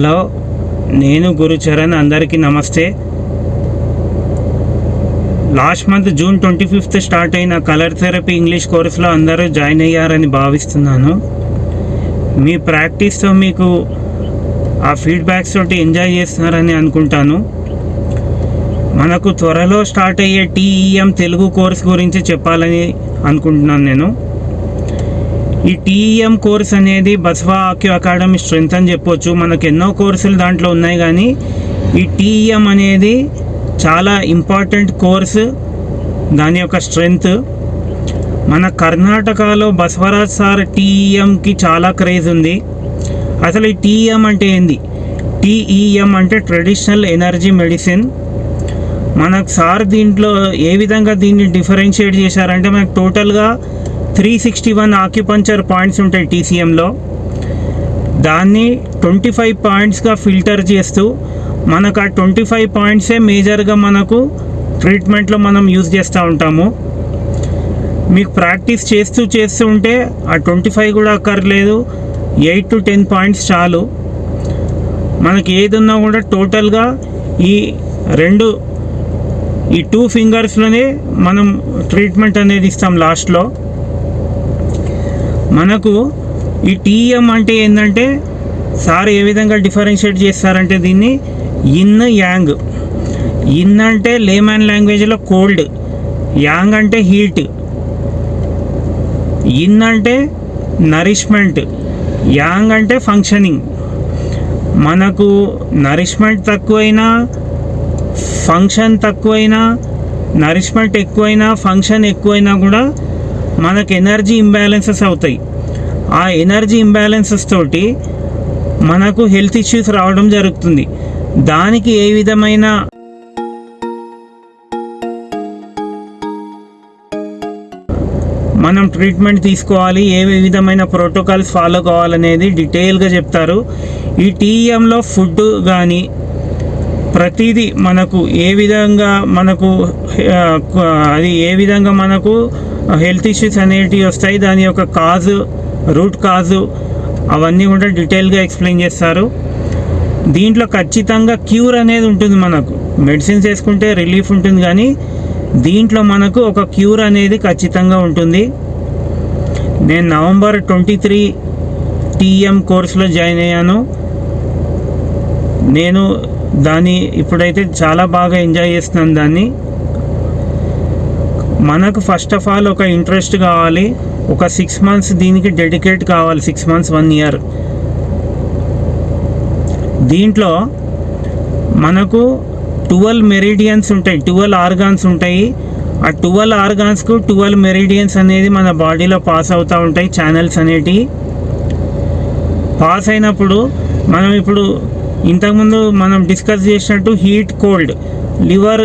Hello నేను గురుచరణ్ అందరికీ నమస్తే. Last month June twenty fifth start అయిన కలర్ థెరపీ ఇంగ్లీష్ కోర్సులో అందరూ జాయిన్ అయ్యారని భావిస్తున్నాను. మీ ప్రాక్టీస్తో మీకు ఆ ఫీడ్బ్యాక్స్ తోటి ఎంజాయ్ చేస్తున్నారని అనుకుంటాను. మనకు త్వరలో స్టార్ట్ అయ్యే టీఈఎం తెలుగు కోర్స్ గురించి చెప్పాలని అనుకుంటున్నాను నేను. ఈ టీఈఎం కోర్స్ అనేది బస్వా ఆక్యూ అకాడమీ స్ట్రెంత్ అని చెప్పొచ్చు. మనకు ఎన్నో కోర్సులు దాంట్లో ఉన్నాయి కానీ ఈ టీఈఎం అనేది చాలా ఇంపార్టెంట్ కోర్సు. దాని యొక్క స్ట్రెంగ్త్. మన కర్ణాటకలో బసవరాజ్ సార్ టీఈఎంకి చాలా క్రేజ్ ఉంది. అసలు ఈ టీఈఎం అంటే ఏంది? టీఈఎం అంటే ట్రెడిషనల్ ఎనర్జీ మెడిసిన్. మనకు సార్ దీంట్లో ఏ విధంగా దీన్ని డిఫరెన్షియేట్ చేశారంటే మనకు టోటల్గా three sixty one acupuncture points ఉంటాయి టీసీఎంలో. దాన్ని ట్వంటీ ఫైవ్ పాయింట్స్గా ఫిల్టర్ చేస్తూ మనకు ఆ ట్వంటీ ఫైవ్ పాయింట్సే మేజర్గా మనకు ట్రీట్మెంట్లో మనం యూజ్ చేస్తూ ఉంటాము. మీకు ప్రాక్టీస్ చేస్తూ చేస్తూ ఉంటే ఆ ట్వంటీ ఫైవ్ కూడా అక్కర్లేదు. ఎయిట్ టు టెన్ పాయింట్స్ చాలు. మనకి ఏది ఉన్నా కూడా టోటల్గా ఈ రెండు ఈ టూ ఫింగర్స్లోనే మనం ట్రీట్మెంట్ అనేది ఇస్తాం లాస్ట్లో. మనకు ఈ టీఎం అంటే ఏంటంటే సార్ ఏ విధంగా డిఫరెన్షియేట్ చేస్తారంటే దీన్ని ఇన్ యాంగ్ ఇన్ అంటే లేమన్ లాంగ్వేజ్లో కోల్డ్ యాంగ్ అంటే హీట్ ఇన్ అంటే నరిష్మెంట్ యాంగ్ అంటే ఫంక్షనింగ్ మనకు నరిష్మెంట్ తక్కువైనా ఫంక్షన్ తక్కువైనా నరిష్మెంట్ ఎక్కువైనా ఫంక్షన్ ఎక్కువైనా కూడా మనకు ఎనర్జీ ఇంబ్యాలెన్సెస్ అవుతాయి. ఆ ఎనర్జీ ఇంబ్యాలెన్సెస్ తోటి మనకు హెల్త్ ఇష్యూస్ రావడం జరుగుతుంది. దానికి ఏ విధమైన మనం ట్రీట్మెంట్ తీసుకోవాలి ఏ విధమైన ప్రోటోకాల్స్ ఫాలో కావాలనేది డీటెయిల్గా చెప్తారు. ఈ టీఎంలో ఫుడ్ కానీ ప్రతిదీ మనకు ఏ విధంగా మనకు అది ఏ విధంగా మనకు హెల్త్ ఇష్యూస్ అనేటివి వస్తాయి. దాని యొక్క కాజు రూట్ కాజు అవన్నీ కూడా డీటెయిల్గా ఎక్స్ప్లెయిన్ చేస్తారు. దీంట్లో ఖచ్చితంగా క్యూర్ అనేది ఉంటుంది మనకు. మెడిసిన్స్ వేసుకుంటే రిలీఫ్ ఉంటుంది కానీ దీంట్లో మనకు ఒక క్యూర్ అనేది ఖచ్చితంగా ఉంటుంది. నేను నవంబర్ ట్వంటీ త్రీ టీఎం కోర్సులో జాయిన్ అయ్యాను. నేను దాన్ని ఇప్పుడైతే చాలా బాగా ఎంజాయ్ చేస్తున్నాను దాన్ని. మనకు ఫస్ట్ ఆఫ్ ఆల్ ఒక ఇంట్రెస్ట్ కావాలి. ఒక సిక్స్ మంత్స్ దీనికి డెడికేట్ కావాలి. సిక్స్ మంత్స్ వన్ ఇయర్ దీంట్లో మనకు ట్వెల్వ్ మెరిడియన్స్ ఉంటాయి. ట్వెల్వ్ ఆర్గాన్స్ ఉంటాయి. ఆ ట్వెల్వ్ ఆర్గాన్స్కు ట్వెల్వ్ మెరిడియన్స్ అనేది మన బాడీలో పాస్ అవుతూ ఉంటాయి. ఛానల్స్ అనేటివి పాస్ అయినప్పుడు మనం ఇప్పుడు ఇంతకుముందు మనం డిస్కస్ చేసినట్టు హీట్ కోల్డ్ లివర్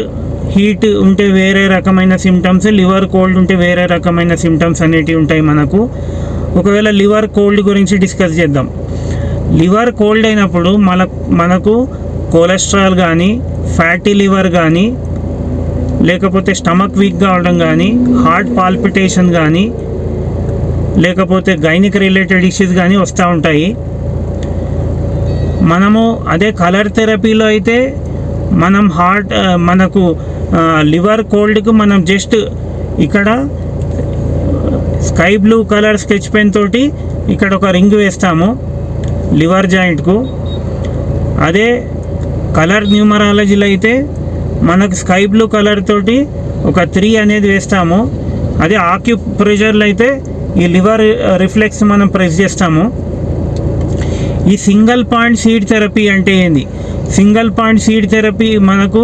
హీట్ ఉంటే వేరే రకమైన సిమ్టమ్స్ లివర్ కోల్డ్ ఉంటే వేరే రకమైన సిమ్టమ్స్ అనేటివి ఉంటాయి మనకు. ఒకవేళ లివర్ కోల్డ్ గురించి డిస్కస్ చేద్దాం. లివర్ కోల్డ్ అయినప్పుడు మన మనకు కొలెస్ట్రాల్ కానీ ఫ్యాటీ లివర్ కానీ లేకపోతే స్టమక్ వీక్ కావడం కానీ హార్ట్ పాల్పిటేషన్ కానీ లేకపోతే గైనిక్ రిలేటెడ్ ఇష్యూస్ కానీ వస్తూ ఉంటాయి. మనము అదే కలర్ థెరపీలో అయితే మనం హార్ట్ మనకు లివర్ కోల్డ్కు మనం జస్ట్ ఇక్కడ sky blue colour sketch pen తోటి ఇక్కడ ఒక రింగ్ వేస్తాము లివర్ జాయింట్కు. అదే కలర్ న్యూమరాలజీలో అయితే మనకు స్కై బ్లూ కలర్ తోటి ఒక త్రీ అనేది వేస్తాము. అదే ఆక్యూ ప్రెషర్లో అయితే ఈ లివర్ రిఫ్లెక్స్ మనం ప్రెస్ చేస్తాము. ఈ సింగిల్ పాయింట్ సీడ్ థెరపీ అంటే ఏంది? సింగిల్ పాయింట్ సీడ్ థెరపీ మనకు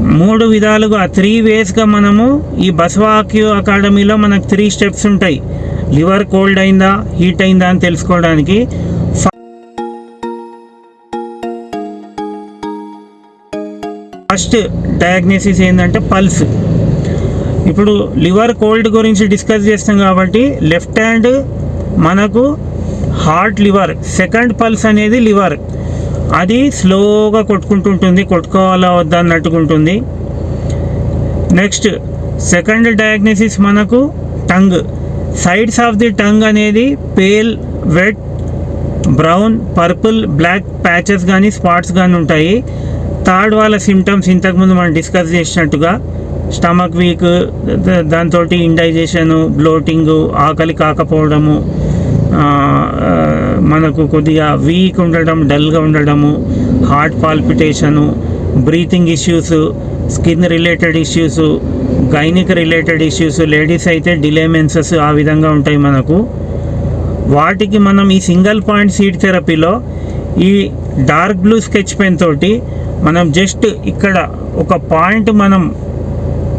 మూడు విధాలుగా త్రీ వేస్గా మనము ఈ బసవాక్యూ అకాడమీలో మనకు త్రీ స్టెప్స్ ఉంటాయి. లివర్ కోల్డ్ అయిందా హీట్ అయిందా అని తెలుసుకోవడానికి. ఫస్ట్ డయాగ్నోసిస్ ఏంటంటే పల్స్ ఇప్పుడు లివర్ కోల్డ్ గురించి డిస్కస్ చేస్తాం కాబట్టి లెఫ్ట్ హ్యాండ్ మనకు హార్ట్ లివర్ సెకండ్ పల్స్ అనేది లివర్ అది స్లోగా కొట్టుకుంటుంటుంది కొట్టుకోవాలా వద్దా అన్నట్టుకుంటుంది నెక్స్ట్ సెకండ్ డయాగ్నోసిస్ మనకు tongue. Sides of the tongue అనేది pale wet brown purple black patches కానీ స్పాట్స్ కానీ ఉంటాయి. థర్డ్ వాళ్ళ సిమ్టమ్స్ ఇంతకుముందు మనం డిస్కస్ చేసినట్టుగా స్టమక్ వీక్ దాంతో ఇండైజేషను బ్లోటింగు ఆకలి కాకపోవడము మనకు కొద్దిగా వీక్ ఉండడం డల్గా ఉండడము heart palpitation breathing issues skin related issues gynaec related issues ladies అయితే డిలేమెన్సెస్ ఆ విధంగా ఉంటాయి మనకు. వాటికి మనం ఈ సింగిల్ పాయింట్ సీడ్ థెరపీలో ఈ డార్క్ బ్లూ స్కెచ్ పెన్ తోటి మనం జస్ట్ ఇక్కడ ఒక పాయింట్ మనం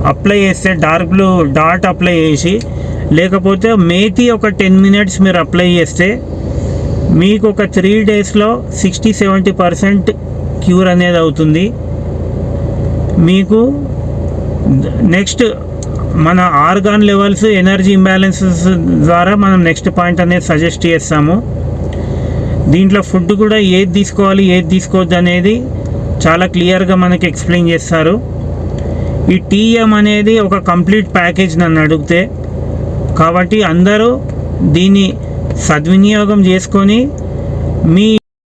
అప్లై చేస్తే డార్క్ బ్లూ డాట్ అప్లై చేసి లేకపోతే మేతి ఒక టెన్ మినిట్స్ మీరు అప్లై చేస్తే మీకు ఒక త్రీ డేస్లో సిక్స్టీ సెవెంటీ పర్సెంట్ క్యూర్ అనేది అవుతుంది. మీకు నెక్స్ట్ మన ఆర్గాన్ లెవెల్స్ ఎనర్జీ ఇంబ్యాలెన్సెస్ ద్వారా మనం నెక్స్ట్ పాయింట్ అనేది సజెస్ట్ చేస్తాము. దీంట్లో ఫుడ్ కూడా ఏది తీసుకోవాలి ఏది తీసుకోవద్దు అనేది చాలా క్లియర్గా మనకి ఎక్స్ప్లెయిన్ చేస్తారు. ఈ టీఎం అనేది ఒక కంప్లీట్ ప్యాకేజ్ నన్ను అడిగితే కాబట్టి అందరూ దీన్ని సద్వినియోగం చేసుకొని మీ